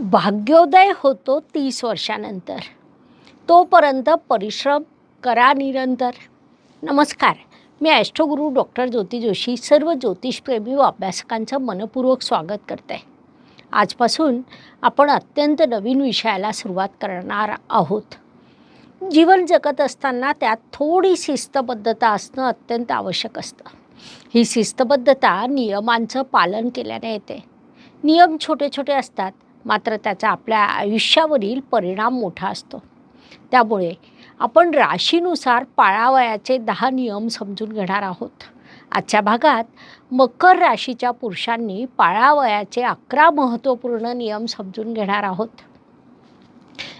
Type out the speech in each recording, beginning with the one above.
भाग्योदय होतो तीस वर्षानंतर. तोपर्यंत परिश्रम करा निरंतर. नमस्कार. मी ॲस्ट्रोगुरू डॉक्टर ज्योती जोशी सर्व ज्योतिषप्रेमी व अभ्यासकांचं मनपूर्वक स्वागत करते. आजपासून आपण अत्यंत नवीन विषयाला सुरुवात करणार आहोत. जीवन जगत असताना त्यात थोडी शिस्तबद्धता असणं अत्यंत आवश्यक असतं. ही शिस्तबद्धता नियमांचं पालन केल्याने येते. नियम छोटे छोटे असतात. मात्र त्याचा आपल्या आयुष्यावरील परिणाम मोठा असतो. त्यामुळे आपण राशीनुसार पाळावयाचे दहा नियम समजून घेणार आहोत. आजच्या भागात मकर राशीच्या पुरुषांनी पाळावयाचे अकरा महत्त्वपूर्ण नियम समजून घेणार आहोत.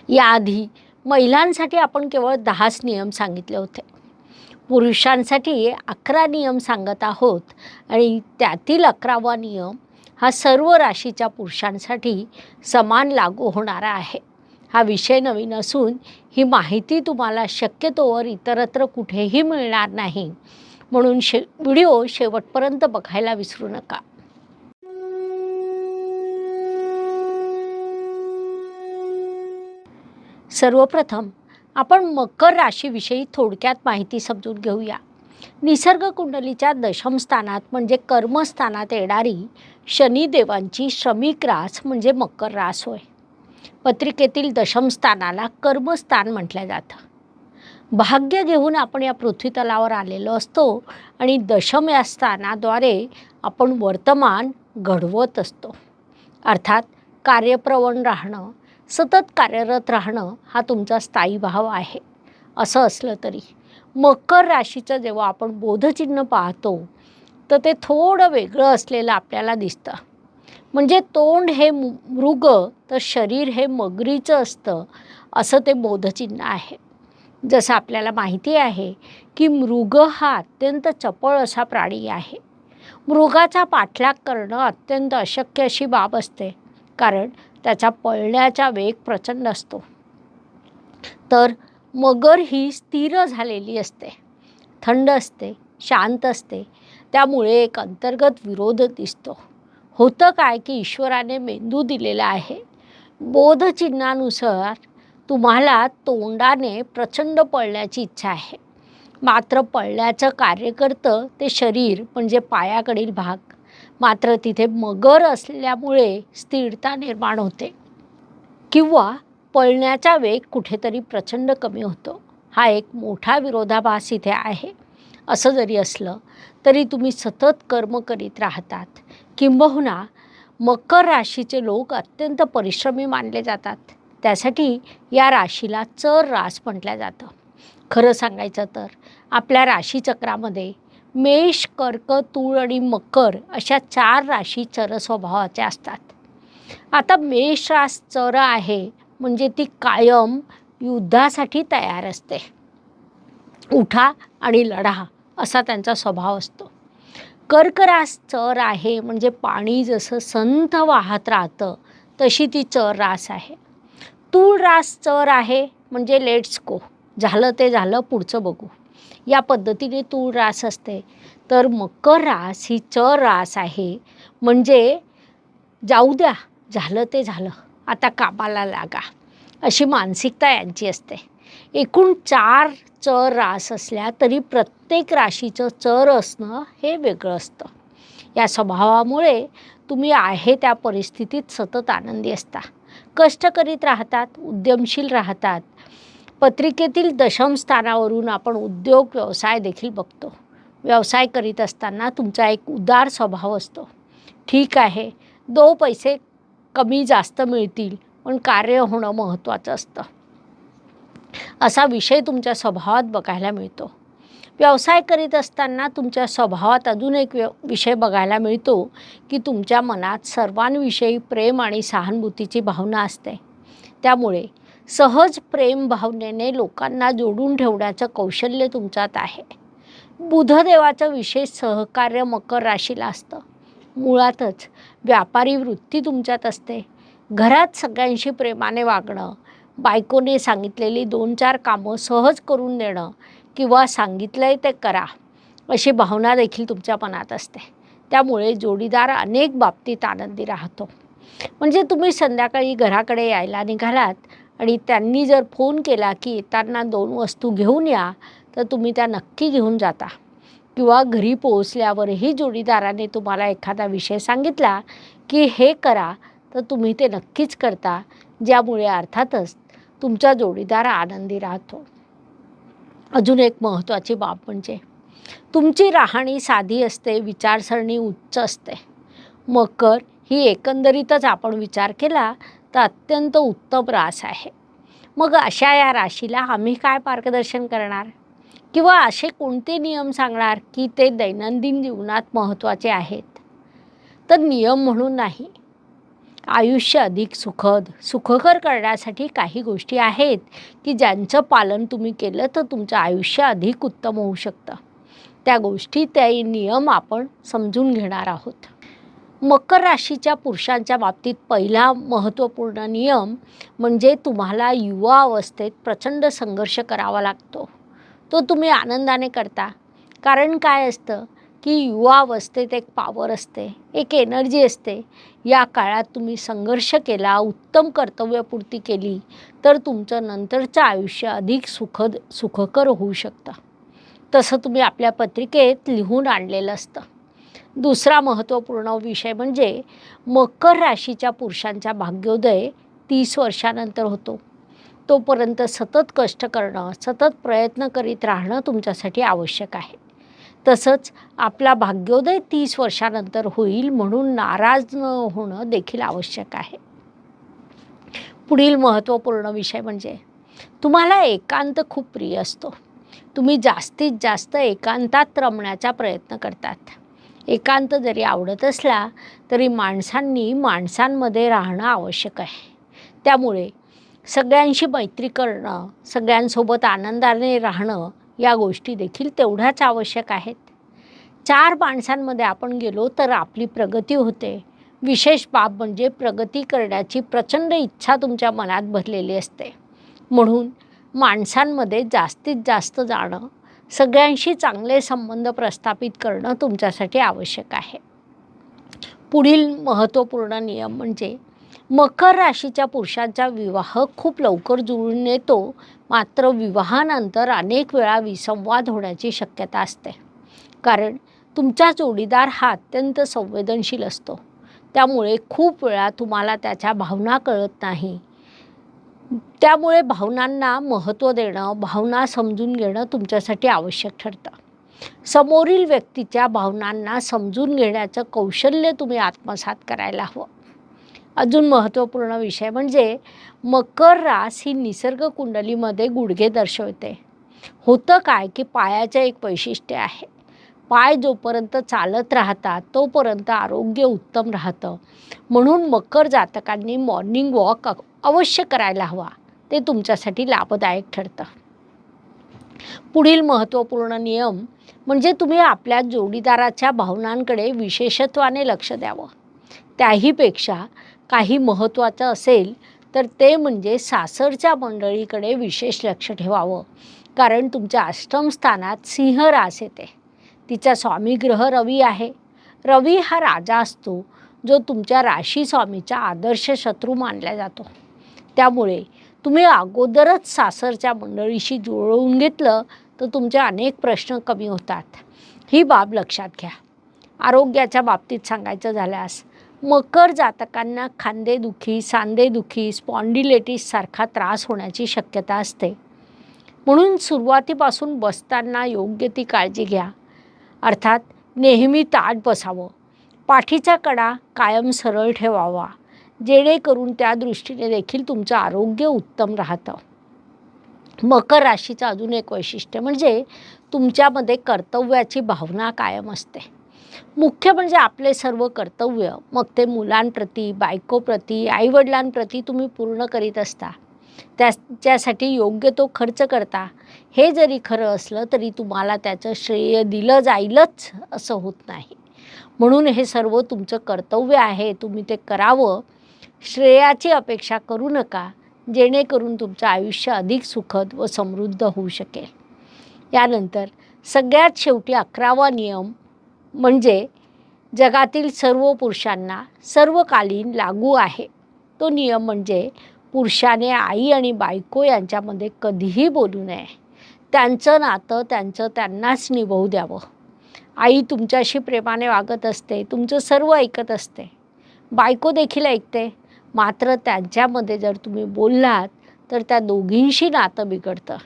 याआधी महिलांसाठी आपण केवळ दहाच नियम सांगितले होते. पुरुषांसाठी अकरा नियम सांगत आहोत आणि त्यातील अकरावा नियम हा सर्व राशीच्या पुरुषांसाठी समान लागू होणारा आहे. हा विषय नवीन असून ही माहिती तुम्हाला शक्यतोवर इतरत्र कुठेही मिळणार नाही. म्हणून शे व्हिडिओ शेवटपर्यंत बघायला विसरू नका. सर्वप्रथम आपण मकर राशीविषयी थोडक्यात माहिती समजून घेऊया. निसर्ग कुंडलीच्या दशमस्थानात म्हणजे कर्मस्थानात येणारी शनिदेवांची श्रमिक रास म्हणजे मकर रास होय. पत्रिकेतील दशमस्थानाला कर्मस्थान म्हटलं जातं. भाग्य घेऊन आपण या पृथ्वीतलावर आलेलो असतो आणि दशम या स्थानाद्वारे आपण वर्तमान घडवत असतो. अर्थात कार्यप्रवण राहणं सतत कार्यरत राहणं हा तुमचा स्थायी भाव आहे. असं असलं तरी. मकर राशीचं जेव्हा आपण बोधचिन्ह पाहतो तर ते थोडं वेगळं असलेलं आपल्याला दिसतं. म्हणजे तोंड हे मृग तर शरीर हे मगरीचं असतं असं ते बोधचिन्ह आहे. जसं आपल्याला माहिती आहे की मृग हा अत्यंत चपळ असा प्राणी आहे. मृगाचा पाठलाग करणं अत्यंत अशक्य अशी बाब असते कारण त्याचा पळण्याचा वेग प्रचंड असतो. तर मगर ही स्थिर झालेली असते. थंड असते शांत असते. त्यामुळे एक अंतर्गत विरोध दिसतो. होतं काय की ईश्वराने मेंदू दिलेला आहे? बोधचिन्हानुसार तुम्हाला तोंडाने प्रचंड पळण्याची इच्छा आहे. मात्र पळण्याचं कार्य करतं ते शरीर म्हणजे पायाकडील भाग. मात्र तिथे मगर असल्यामुळे स्थिरता निर्माण होते. किंवा पळण्याचा वेग कुठेतरी प्रचंड कमी होतो. हा एक मोठा विरोधाभास इथे आहे. असं जरी असलं तरी तुम्ही सतत कर्म करीत राहतात. किंबहुना मकर राशीचे लोक अत्यंत परिश्रमी मानले जातात. त्यासाठी या राशीला चर रास म्हटलं जातं. खरं सांगायचं तर आपल्या राशीचक्रामध्ये मेष कर्क तूळ आणि मकर अशा चार राशी चर स्वभावाच्या असतात. आता मेष रास चर आहे म्हणजे ती कायम युद्धासाठी तयार असते. उठा आणि लढा असा त्यांचा स्वभाव असतो. कर्करास चर आहे म्हणजे पाणी जसं संथ वाहत राहतं तशी ती चर रास आहे. तूळ रास चर आहे म्हणजे लेट्स गो झालं ते झालं पुढचं बघू. या पद्धतीने तूळ रास असते. तर मकर रास ही चर रास आहे म्हणजे जाऊ द्या झालं ते झालं. आता कामाला लागा. अशी मानसिकता यांची असते. एकूण चार चर रास असल्या तरी प्रत्येक राशीचं चर असणं हे वेगळं असतं. या स्वभावामुळे तुम्ही आहे त्या परिस्थितीत सतत आनंदी असता. कष्ट करीत राहतात उद्यमशील राहतात. पत्रिकेतील दशम स्थानावरून आपण उद्योग व्यवसाय देखील बघतो. व्यवसाय करीत असताना तुमचा एक उदार स्वभाव असतो. ठीक आहे दो पैसे कमी जास्त मिळतील पण कार्य होणं महत्त्वाचं असतं. असा विषय तुमच्या स्वभावात बघायला मिळतो. व्यवसाय करीत असताना तुमच्या स्वभावात अजून एक व्य विषय बघायला मिळतो की तुमच्या मनात सर्वांविषयी प्रेम आणि सहानुभूतीची भावना असते. त्यामुळे सहज प्रेम भावनेने लोकांना जोडून ठेवण्याचं कौशल्य तुमच्यात आहे. बुधदेवाचं विशेष सहकार्य मकर राशीला असतं. मुळातच व्यापारी वृत्ती तुमच्यात असते. घरात सगळ्यांशी प्रेमाने वागणं बायकोने सांगितलेली दोन चार कामं सहज करून देणं किंवा सांगितलं आहे ते करा अशी भावना देखील तुमच्या मनात असते. त्यामुळे जोडीदार अनेक बाबतीत आनंदी राहतो. म्हणजे तुम्ही संध्याकाळी घराकडे यायला निघालात आणि त्यांनी जर फोन केला की येताना दोन वस्तू घेऊन या तर तुम्ही त्या नक्की घेऊन जाता. किंवा घरी पोहोचल्यावरही जोडीदाराने तुम्हाला एखादा विषय सांगितला की हे करा तर तुम्ही ते नक्कीच करता ज्यामुळे अर्थातच तुमचा जोडीदार आनंदी राहतो. अजून एक महत्त्वाची बाब म्हणजे तुमची राहणी साधी असते विचारसरणी उच्च असते. मकर ही एकंदरीतच आपण विचार केला तर अत्यंत उत्तम रास आहे. मग अशा या राशीला आम्ही काय मार्गदर्शन करणार? किंवा असे कोणते नियम सांगणार की ते दैनंदिन जीवनात महत्त्वाचे आहेत? तर नियम म्हणून नाही. आयुष्य अधिक सुखद सुखकर करण्यासाठी काही गोष्टी आहेत की ज्यांचं पालन तुम्ही केलं तर तुमचं आयुष्य अधिक उत्तम होऊ शकतं. त्या गोष्टी त्या नियम आपण समजून घेणार आहोत. मकर राशीच्या पुरुषांच्या बाबतीत पहिला महत्त्वपूर्ण नियम म्हणजे तुम्हाला युवा अवस्थेत प्रचंड संघर्ष करावा लागतो. तो तुम्ही आनंदाने करता. कारण काय असतं की युवावस्थेत एक पावर असते एक एनर्जी असते. या काळात तुम्ही संघर्ष केला उत्तम कर्तव्यपूर्ती केली तर तुमचं नंतरचं आयुष्य अधिक सुखद सुखकर होऊ शकतं. तसं तुम्ही आपल्या पत्रिकेत लिहून आणलेलं असतं. दुसरा महत्त्वपूर्ण विषय म्हणजे मकर राशीच्या पुरुषांचा भाग्योदय तीस वर्षानंतर होतो. तोपर्यंत सतत कष्ट करणं सतत प्रयत्न करीत राहणं तुमच्यासाठी आवश्यक आहे. तसंच आपला भाग्योदय तीस वर्षानंतर होईल म्हणून नाराज न होणं देखील आवश्यक आहे. पुढील महत्त्वपूर्ण विषय म्हणजे तुम्हाला एकांत खूप प्रिय असतो. तुम्ही जास्तीत जास्त एकांतात रमण्याचा प्रयत्न करतात. एकांत जरी आवडत असला तरी माणसांनी माणसांमध्ये राहणं आवश्यक आहे. त्यामुळे सगळ्यांशी मैत्री करणं सगळ्यांसोबत आनंदाने राहणं या गोष्टी देखील तेवढ्याच आवश्यक आहेत. चार माणसांमध्ये आपण गेलो तर आपली प्रगती होते. विशेष बाब म्हणजे प्रगती करण्याची प्रचंड इच्छा तुमच्या मनात भरलेली असते. म्हणून माणसांमध्ये जास्तीत जास्त जाणं सगळ्यांशी चांगले संबंध प्रस्थापित करणं तुमच्यासाठी आवश्यक आहे. पुढील महत्त्वपूर्ण नियम म्हणजे मकर राशीच्या पुरुषांचा विवाह खूप लवकर जुळून येतो. मात्र विवाहानंतर अनेक वेळा विसंवाद होण्याची शक्यता असते. कारण तुमचा जोडीदार हा अत्यंत संवेदनशील असतो. त्यामुळे खूप वेळा तुम्हाला त्याच्या भावना कळत नाही. त्यामुळे भावनांना महत्त्व देणं भावना समजून घेणं तुमच्यासाठी आवश्यक ठरतं. समोरील व्यक्तीच्या भावनांना समजून घेण्याचं कौशल्य तुम्ही आत्मसात करायला हवं. अजून महत्त्वपूर्ण विषय म्हणजे मकर रास ही निसर्ग कुंडलीमध्ये गुडघे दर्शवते. होतं काय की पायाचं एक वैशिष्ट्य आहे. पाय जोपर्यंत चालत राहतात तोपर्यंत आरोग्य उत्तम राहतं. म्हणून मकर जातकांनी मॉर्निंग वॉक अवश्य करायला हवा. ते तुमच्यासाठी लाभदायक ठरतं. पुढील महत्त्वपूर्ण नियम म्हणजे तुम्ही आपल्या जोडीदाराच्या भावनांकडे विशेषत्वाने लक्ष द्यावं. त्याहीपेक्षा काही महत्त्वाचं असेल तर ते म्हणजे सासरच्या मंडळीकडे विशेष लक्ष ठेवावं. कारण तुमच्या अष्टम स्थानात सिंह रास येते. तिचा स्वामी ग्रह रवी आहे. रवी हा राजा असतो जो तुमच्या राशी स्वामीचा आदर्श शत्रू मानला जातो. त्यामुळे तुम्ही अगोदरच सासरच्या मंडळीशी जुळवून घेतलं तर तुमचे अनेक प्रश्न कमी होतात. ही बाब लक्षात घ्या. आरोग्याच्या बाबतीत सांगायचं झाल्यास मकर जातकांना खांदेदुखी सांदेदुखी स्पॉन्डिलेटिससारखा त्रास होण्याची शक्यता असते. म्हणून सुरुवातीपासून बसताना योग्य ती काळजी घ्या. अर्थात नेहमी ताट बसावं. पाठीचा कडा कायम सरळ ठेवावा. जेणेकरून त्या दृष्टीने देखील तुमचं आरोग्य उत्तम राहतं. मकर राशीचं अजून एक वैशिष्ट्य म्हणजे तुमच्यामध्ये कर्तव्याची भावना कायम असते. मुख्य म्हणजे आपले सर्व कर्तव्य. मग ते मुलांप्रती बायकोप्रती आईवडिलांप्रती तुम्ही पूर्ण करीत असता. त्याच्यासाठी योग्य तो खर्च करता. हे जरी खरं असलं तरी तुम्हाला त्याचं श्रेय दिलं जाईलच असं होत नाही. म्हणून हे सर्व तुमचं कर्तव्य आहे. तुम्ही ते करावं. श्रेयाची अपेक्षा करू नका. जेणेकरून तुमचं आयुष्य अधिक सुखद व समृद्ध होऊ शकेल. यानंतर सगळ्यात शेवटी अकरावा नियम म्हणजे जगातील सर्व पुरुषांना सर्वकालीन लागू आहे. तो नियम म्हणजे पुरुषाने आई आणि बायको यांच्यामध्ये कधीही बोलू नये. त्यांचं नातं त्यांचं त्यांनाच निभवू द्यावं. आई तुमच्याशी प्रेमाने वागत असते तुमचं सर्व ऐकत असते. बायको देखील ऐकते. मात्र त्यांच्यामध्ये जर तुम्ही बोललात तर त्या दोघींशी नातं बिघडतं.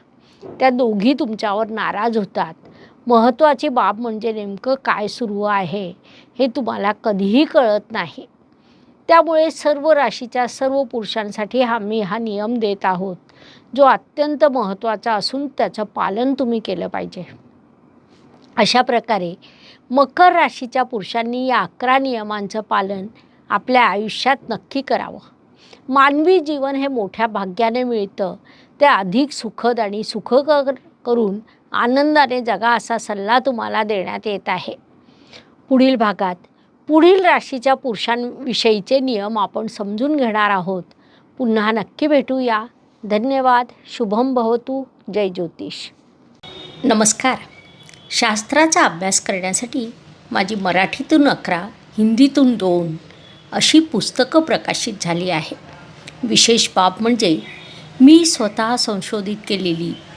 त्या दोघी तुमच्यावर नाराज होतात. महत्त्वाची बाब म्हणजे नेमकं काय सुरू आहे हे तुम्हाला कधीही कळत नाही. त्यामुळे सर्व राशीच्या सर्व पुरुषांसाठी आम्ही हा नियम देत आहोत जो अत्यंत महत्त्वाचा असून त्याचं पालन तुम्ही केलं पाहिजे. अशा प्रकारे मकर राशीच्या पुरुषांनी या अकरा नियमांचं पालन आपल्या आयुष्यात नक्की करावं. मानवी जीवन हे मोठ्या भाग्याने मिळतं ते अधिक सुखद आणि सुखकर करून आनंदाने जगा असा सल्ला तुम्हाला देण्यात येत आहे. पुढील भागात पुढील राशीच्या पुरुषांविषयीचे नियम आपण समजून घेणार आहोत. पुन्हा नक्की भेटूया. धन्यवाद. शुभम भवतू. जय ज्योतिष. नमस्कार. शास्त्राचा अभ्यास करण्यासाठी माझी मराठीतून अकरा हिंदीतून दोन अशी पुस्तकं प्रकाशित झाली आहे. विशेष बाब म्हणजे मी स्वतः संशोधित केलेली